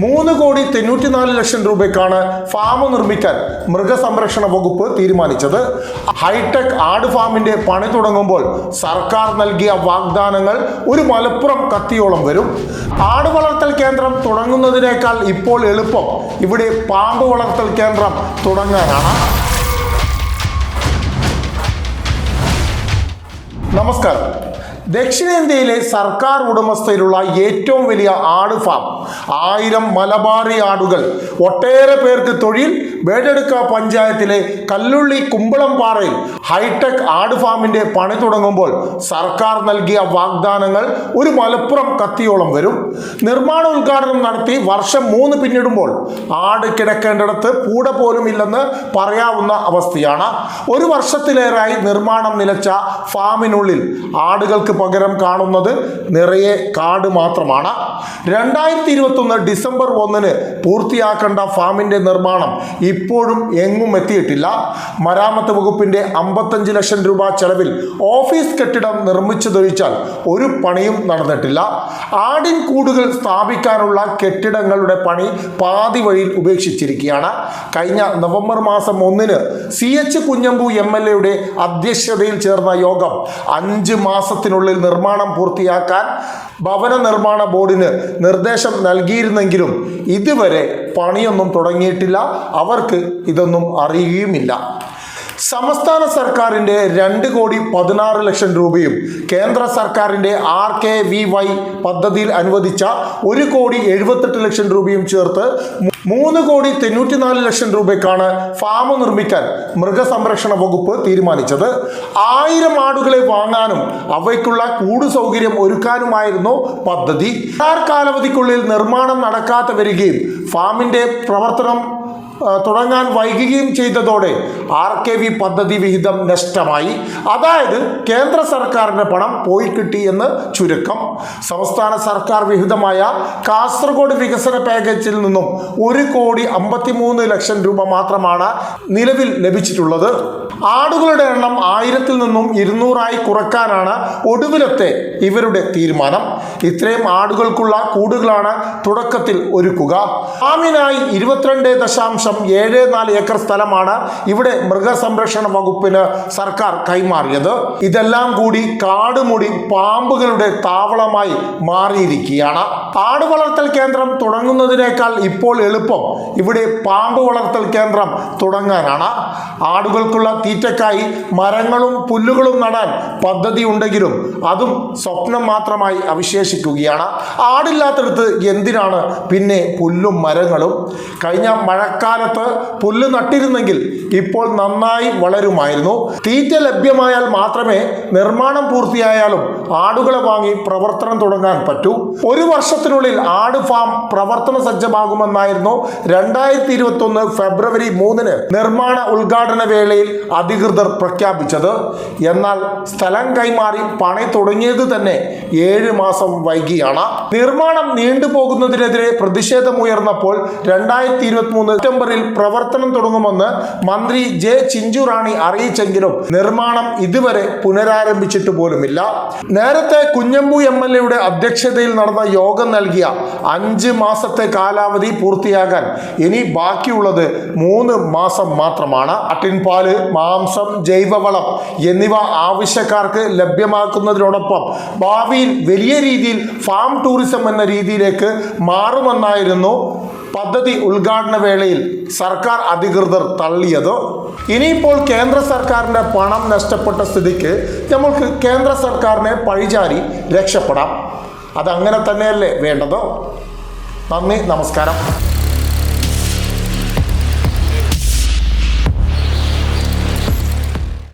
മൂന്ന് കോടി തൊണ്ണൂറ്റിനാല് ലക്ഷം രൂപയ്ക്കാണ് ഫാം നിർമ്മിക്കാൻ മൃഗസംരക്ഷണ വകുപ്പ് തീരുമാനിച്ചത്. ഹൈടെക് ആട് ഫാമിന്റെ പണി തുടങ്ങുമ്പോൾ സർക്കാർ നൽകിയ വാഗ്ദാനങ്ങൾ ഒരു മലപ്പുറം കത്തിയോളം വരും. ആട് വളർത്തൽ കേന്ദ്രം തുടങ്ങുന്നതിനേക്കാൾ ഇപ്പോൾ എളുപ്പം ഇവിടെ പാമ്പ് വളർത്തൽ കേന്ദ്രം തുടങ്ങാനാണ്. നമസ്കാരം. ദക്ഷിണേന്ത്യയിലെ സർക്കാർ ഉടമസ്ഥയിലുള്ള ഏറ്റവും വലിയ ആട് ഫാം ആയിരം മലബാറി ആടുകൾ ഒട്ടേറെ പേർക്ക് തൊഴിൽ വേടെടുക്ക പഞ്ചായത്തിലെ കല്ലുള്ളി കുമ്പളംപാറയിൽ ഹൈടെക് ആട് ഫാമിന്റെ പണി തുടങ്ങുമ്പോൾ സർക്കാർ നൽകിയ വാഗ്ദാനങ്ങൾ ഒരു മലപ്പുറം കത്തിയോളം വരും. നിർമ്മാണ ഉദ്ഘാടനം നടത്തി വർഷം മൂന്ന് പിന്നിടുമ്പോൾ ആട് കിടക്കേണ്ടിടത്ത് പൂട പോലും ഇല്ലെന്ന് പറയാവുന്ന അവസ്ഥയാണ്. ഒരു വർഷത്തിലേറെയായി നിർമ്മാണം നിലച്ച ഫാമിനുള്ളിൽ ആടുകൾക്ക് പകരം കാണുന്നത് നിറയെ കാട് മാത്രമാണ്. രണ്ടായിരത്തി ഇരുപത്തൊന്ന് ഡിസംബർ ഒന്നിന് പൂർത്തിയാക്കേണ്ട ഫാമിന്റെ നിർമ്മാണം ഇപ്പോഴും എങ്ങും എത്തിയിട്ടില്ല. മരാമത്ത് വകുപ്പിന്റെ അമ്പത്തഞ്ച് ലക്ഷം രൂപ ചെലവിൽ ഓഫീസ് കെട്ടിടം നിർമ്മിച്ചതൊഴിച്ചാൽ ഒരു പണിയും നടന്നിട്ടില്ല. ആടിൻ കൂടുകൾ സ്ഥാപിക്കാനുള്ള കെട്ടിടങ്ങളുടെ പണി പാതി വഴിയിൽ ഉപേക്ഷിച്ചിരിക്കുകയാണ്. കഴിഞ്ഞ നവംബർ മാസം ഒന്നിന് C H Kunhambu M L എയുടെ അധ്യക്ഷതയിൽ ചേർന്ന യോഗം അഞ്ച് മാസത്തിനുള്ളിൽ നിർമ്മാണം പൂർത്തിയാക്കാൻ ഭവന നിർമ്മാണ ബോർഡിന് നിർദ്ദേശം നൽകിയിരുന്നെങ്കിലും ഇതുവരെ പണിയൊന്നും തുടങ്ങിയിട്ടില്ല. അവർക്ക് ഇതൊന്നും അറിയുകയുമില്ല. സംസ്ഥാന സർക്കാരിന്റെ രണ്ട് കോടി പതിനാറ് ലക്ഷം രൂപയും കേന്ദ്ര സർക്കാരിന്റെ ആർ കെ വി വൈ പദ്ധതിയിൽ അനുവദിച്ച ഒരു കോടി എഴുപത്തെട്ട് ലക്ഷം രൂപയും ചേർത്ത് മൂന്ന് കോടി തൊണ്ണൂറ്റിനാല് ലക്ഷം രൂപയ്ക്കാണ് ഫാം നിർമ്മിക്കാൻ മൃഗസംരക്ഷണ വകുപ്പ് തീരുമാനിച്ചത്. ആയിരം ആടുകളെ വാങ്ങാനും അവയ്ക്കുള്ള കൂട് സൗകര്യം ഒരുക്കാനുമായിരുന്നു പദ്ധതി. കാലാവധിക്കുള്ളിൽ നിർമ്മാണം നടക്കാതെ വരികയും ഫാമിന്റെ പ്രവർത്തനം തുടങ്ങാൻ വൈകുകയും ചെയ്തതോടെ ആർ കെ വി പദ്ധതി വിഹിതം നഷ്ടമായി. അതായത് കേന്ദ്ര സർക്കാരിന്റെ പണം പോയി കിട്ടി എന്ന് ചുരുക്കം. സംസ്ഥാന സർക്കാർ വിഹിതമായ കാസർഗോഡ് വികസന പാക്കേജിൽ നിന്നും ഒരു കോടി അമ്പത്തിമൂന്ന് ലക്ഷം രൂപ മാത്രമാണ് നിലവിൽ ലഭിച്ചിട്ടുള്ളത്. ആടുകളുടെ എണ്ണം ആയിരത്തിൽ നിന്നും ഇരുന്നൂറായി കുറക്കാനാണ് ഒടുവിലത്തെ ഇവരുടെ തീരുമാനം. ഇത്രയും ആടുകൾക്കുള്ള കൂടുകളാണ് തുടക്കത്തിൽ ഒരുക്കുക. ഫാമിനായി ഇരുപത്തിരണ്ട് ദശാംശം ഏഴ് നാല് ഏക്കർ സ്ഥലമാണ് ഇവിടെ മൃഗസംരക്ഷണ വകുപ്പിന് സർക്കാർ കൈമാറിയത്. ഇതെല്ലാം കൂടി കാടുമുടി പാമ്പുകളുടെ താവളമായി മാറിയിരിക്കുകയാണ്. ആട് വളർത്തൽ കേന്ദ്രം തുടങ്ങുന്നതിനേക്കാൾ ഇപ്പോൾ എളുപ്പം ഇവിടെ പാമ്പ് വളർത്തൽ കേന്ദ്രം തുടങ്ങാനാണ്. ആടുകൾക്കുള്ള തീറ്റക്കായി മരങ്ങളും പുല്ലുകളും നടാൻ പദ്ധതി ഉണ്ടെങ്കിലും അതും സ്വപ്നം മാത്രമായി അവശേഷിക്കുകയാണ്. ആടില്ലാത്തടത്ത് എന്തിനാണ് പിന്നെ പുല്ലും മരങ്ങളും? കഴിഞ്ഞ മഴക്കാലത്ത് പുല്ല് നട്ടിരുന്നെങ്കിൽ ഇപ്പോൾ നന്നായി വളരുമായിരുന്നു. തീറ്റ ലഭ്യമായാൽ മാത്രമേ നിർമ്മാണം പൂർത്തിയായാലും ആടുകളെ വാങ്ങി പ്രവർത്തനം തുടങ്ങാൻ പറ്റൂ. ഒരു വർഷത്തിനുള്ളിൽ ആട് ഫാം പ്രവർത്തന സജ്ജമാകുമെന്നായിരുന്നു രണ്ടായിരത്തി ഇരുപത്തി ഒന്ന് ഫെബ്രുവരി മൂന്നിന് നിർമ്മാണ ഉദ്ഘാടന വേളയിൽ അധികൃതർ പ്രഖ്യാപിച്ചത്. എന്നാൽ സ്ഥലം കൈമാറി പണി തുടങ്ങിയത് തന്നെ ഏഴ് മാസം വൈകിയാണ്. നിർമ്മാണം നീണ്ടുപോകുന്നതിനെതിരെ പ്രതിഷേധമുയർന്നപ്പോൾ രണ്ടായിരത്തി ഇരുപത്തി മൂന്ന് സെപ്റ്റംബറിൽ പ്രവർത്തനം തുടങ്ങുമെന്ന് മന്ത്രി ജെ ചിഞ്ചുറാണി അറിയിച്ചെങ്കിലും നിർമ്മാണം ഇതുവരെ പുനരാരംഭിച്ചിട്ട് പോലുമില്ല. നേരത്തെ കുഞ്ഞമ്പു എം എൽ എയുടെ അധ്യക്ഷതയിൽ നടന്ന യോഗം നൽകിയ അഞ്ച് മാസത്തെ കാലാവധി പൂർത്തിയാകാൻ ഇനി ബാക്കിയുള്ളത് മൂന്ന് മാസം മാത്രമാണ്. അട്ടിൻപാൽ മാംസം ജൈവവളം എന്നിവ ആവശ്യക്കാർക്ക് ലഭ്യമാക്കുന്നതിനോടൊപ്പം ഭാവിയിൽ വലിയ രീതിയിൽ ഫാം ടൂറിസം എന്ന രീതിയിലേക്ക് മാറുമെന്നായിരുന്നു പദ്ധതി ഉദ്ഘാടന വേളയിൽ സർക്കാർ അധികൃതർ തള്ളിയതോ? ഇനിയിപ്പോൾ കേന്ദ്ര സർക്കാരിന്റെ പണം നഷ്ടപ്പെട്ട സ്ഥിതിക്ക് നമ്മൾക്ക് കേന്ദ്ര സർക്കാരിനെ പഴിചാരി രക്ഷപ്പെടാം. അതങ്ങനെ തന്നെയല്ലേ വേണ്ടതോ? നന്ദി നമസ്കാരം.